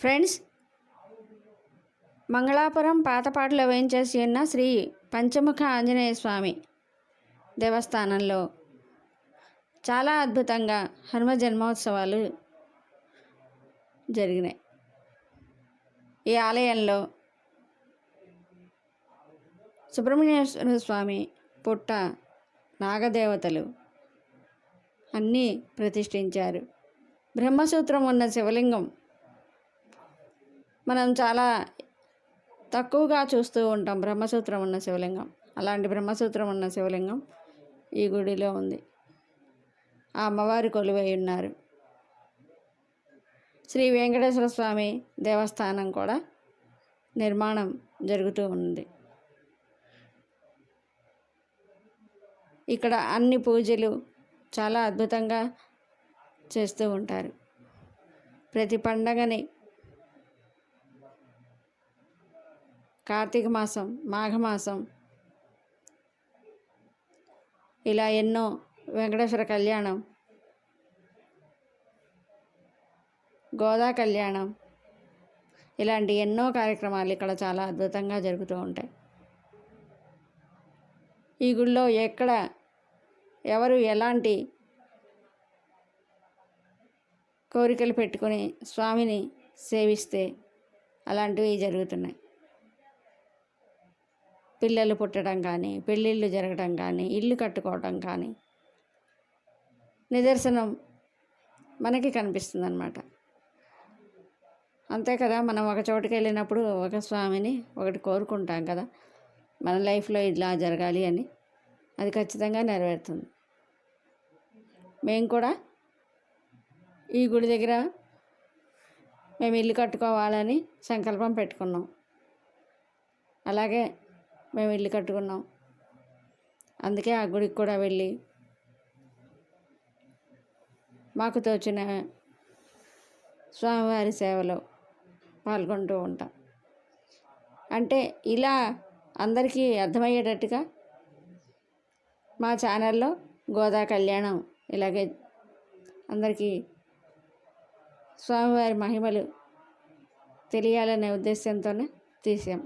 Friends Mangalapuram పాతపాటలో వేయించేసి ఉన్న శ్రీ పంచముఖ ఆంజనేయ స్వామి దేవస్థానంలో చాలా అద్భుతంగా హనుమ జన్మోత్సవాలు జరిగినాయి. ఈ ఆలయంలో సుబ్రహ్మణ్యేశ్వర స్వామి పుట్ట నాగదేవతలు అన్నీ ప్రతిష్ఠించారు. బ్రహ్మసూత్రం ఉన్న శివలింగం మనం చాలా తక్కువగా చూస్తూ ఉంటాం బ్రహ్మసూత్రం ఉన్న శివలింగం. అలాంటి బ్రహ్మసూత్రం ఉన్న శివలింగం ఈ గుడిలో ఉంది. ఆ అమ్మవారి కొలువై ఉన్నారు. శ్రీ వెంకటేశ్వర స్వామి దేవస్థానం కూడా నిర్మాణం జరుగుతూ ఉంది. ఇక్కడ అన్ని పూజలు చాలా అద్భుతంగా చేస్తూ ఉంటారు. ప్రతి పండగని కార్తీక మాసం మాఘమాసం ఇలా ఎన్నో వెంకటేశ్వర కళ్యాణం గోదా కళ్యాణం ఇలాంటి ఎన్నో కార్యక్రమాలు ఇక్కడ చాలా అద్భుతంగా జరుగుతూ ఉంటాయి. ఈ గుడిలో ఎక్కడ ఎవరు ఎలాంటి కోరికలు పెట్టుకొని స్వామిని సేవిస్తే అలాంటివి జరుగుతున్నాయి. పిల్లలు పుట్టడం కానీ పెళ్ళిళ్ళు జరగడం కానీ ఇల్లు కట్టుకోవడం కానీ నిదర్శనం మనకి కనిపిస్తుంది అనమాట అంతే కదా మనం ఒక చోటుకి వెళ్ళినప్పుడు ఒక స్వామిని ఒకటి కోరుకుంటాం కదా మన లైఫ్లో ఇలా జరగాలి అని. అది ఖచ్చితంగా నెరవేరుతుంది. మేము కూడా ఈ గుడి దగ్గర మేము ఇల్లు కట్టుకోవాలని సంకల్పం పెట్టుకున్నాం. అలాగే మేము ఇల్లు కట్టుకున్నాం. అందుకే ఆ గుడికి కూడా వెళ్ళి మాకు తోచిన స్వామివారి సేవలో పాల్గొంటూ ఉంటాం. అంటే ఇలా అందరికీ అర్థమయ్యేటట్టుగా మా ఛానల్లో గోదా కళ్యాణం ఇలాగే అందరికీ స్వామివారి మహిమలు తెలియాలనే ఉద్దేశంతోనే తీసాం.